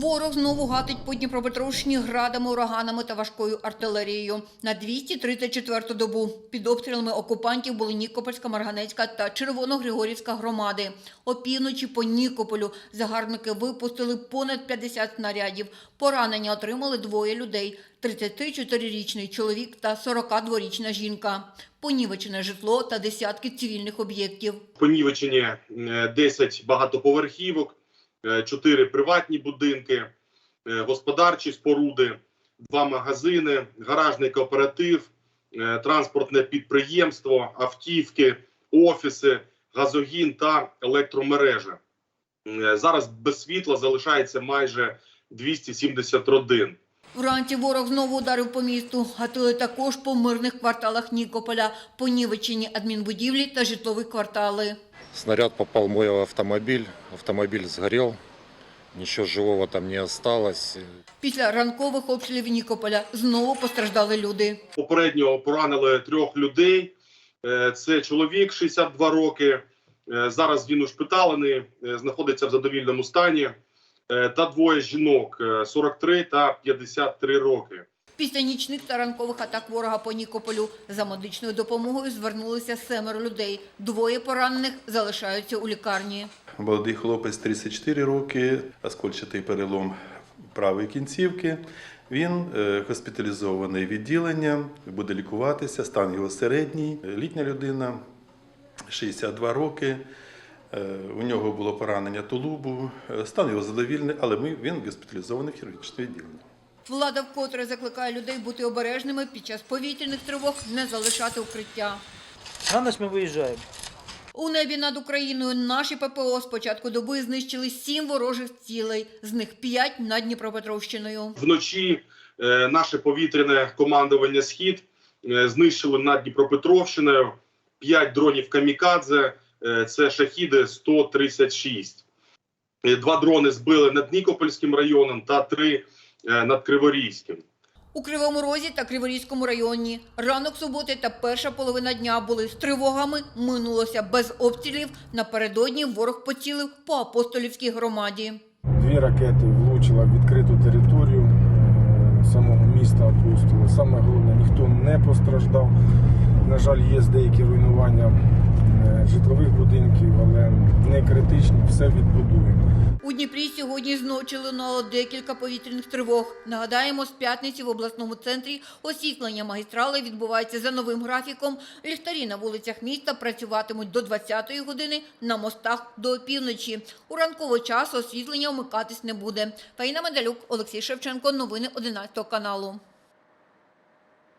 Ворог знову гатить по Дніпропетровщині градами, ураганами та важкою артилерією. На 234-ту добу під обстрілами окупантів були Нікопольська, Марганецька та Червоногригорівська громади. Опівночі по Нікополю загарбники випустили понад 50 снарядів. Поранення отримали двоє людей – 34-річний чоловік та 42-річна жінка. Понівечене житло та десятки цивільних об'єктів. понівечені е, 10 багатоповерхівок, 4 приватні будинки, е, господарчі споруди, 2 магазини, гаражний кооператив, е, транспортне підприємство, автівки, офіси, газогін та електромережа. Е, Зараз без світла залишається майже 270 родин. Вранці ворог знову ударив по місту. Гатили також по мирних кварталах Нікополя, понівечені адмінбудівлі та житлові квартали. Снаряд попал в мой автомобиль, автомобиль сгорел, ничего живого там не осталось. Після ранкових обстрілів Нікополя знову постраждали люди. Попередньо поранили трьох людей. Е, Це чоловік 62 роки. Е, Зараз він ушпиталений, е, знаходиться в задовільному стані. Та двоє жінок е, 43 та 53 роки. Після нічних та ранкових атак ворога по Нікополю за медичною допомогою звернулися семеро людей. Двоє поранених залишаються у лікарні. Молодий хлопець 34 роки, оскольчатий перелом правої кінцівки. Він е, госпіталізований в відділення, буде лікуватися, стан його середній. Літня людина, 62 роки. Е, У нього було поранення тулубу, Е, стан його задовільний, але він госпіталізований в хірургічне відділення. Влада вкотре закликає людей бути обережними під час повітряних тривог, не залишати укриття. На ночь мы выезжаем. У небі над Україною наші ППО з початку доби знищили сім ворожих цілей, з них п'ять над Дніпропетровщиною. Вночі е, наше повітряне командування Схід е, знищили над Дніпропетровщиною 5 дронів камікадзе. е, Це шахіди 136. Е, Два дрони збили над Нікопольським районом та три над Криворізьким. У Кривому Розі та Криворізькому районі ранок суботи та перша половина дня були з тривогами, минулося без обстрілів. Напередодні ворог поцілив по апостолівській громаді. Дві ракети влучила в відкриту територію е, самого міста Апостола. Саме головне, ніхто не постраждав. На жаль, є деякі руйнування е, житлових будинків, але не критичні, все відбудуємо. У Дніпрі сьогодні зночі лунало декілька повітряних тривог. Нагадаємо, з п'ятниці в обласному центрі освітлення магістрали відбувається за новим графіком. Ліхтарі на вулицях міста працюватимуть до 20-ї години, на мостах до опівночі. У ранковий час освітлення вмикатись не буде. Фаїна Медалюк, Олексій Шевченко. Новини 11 каналу.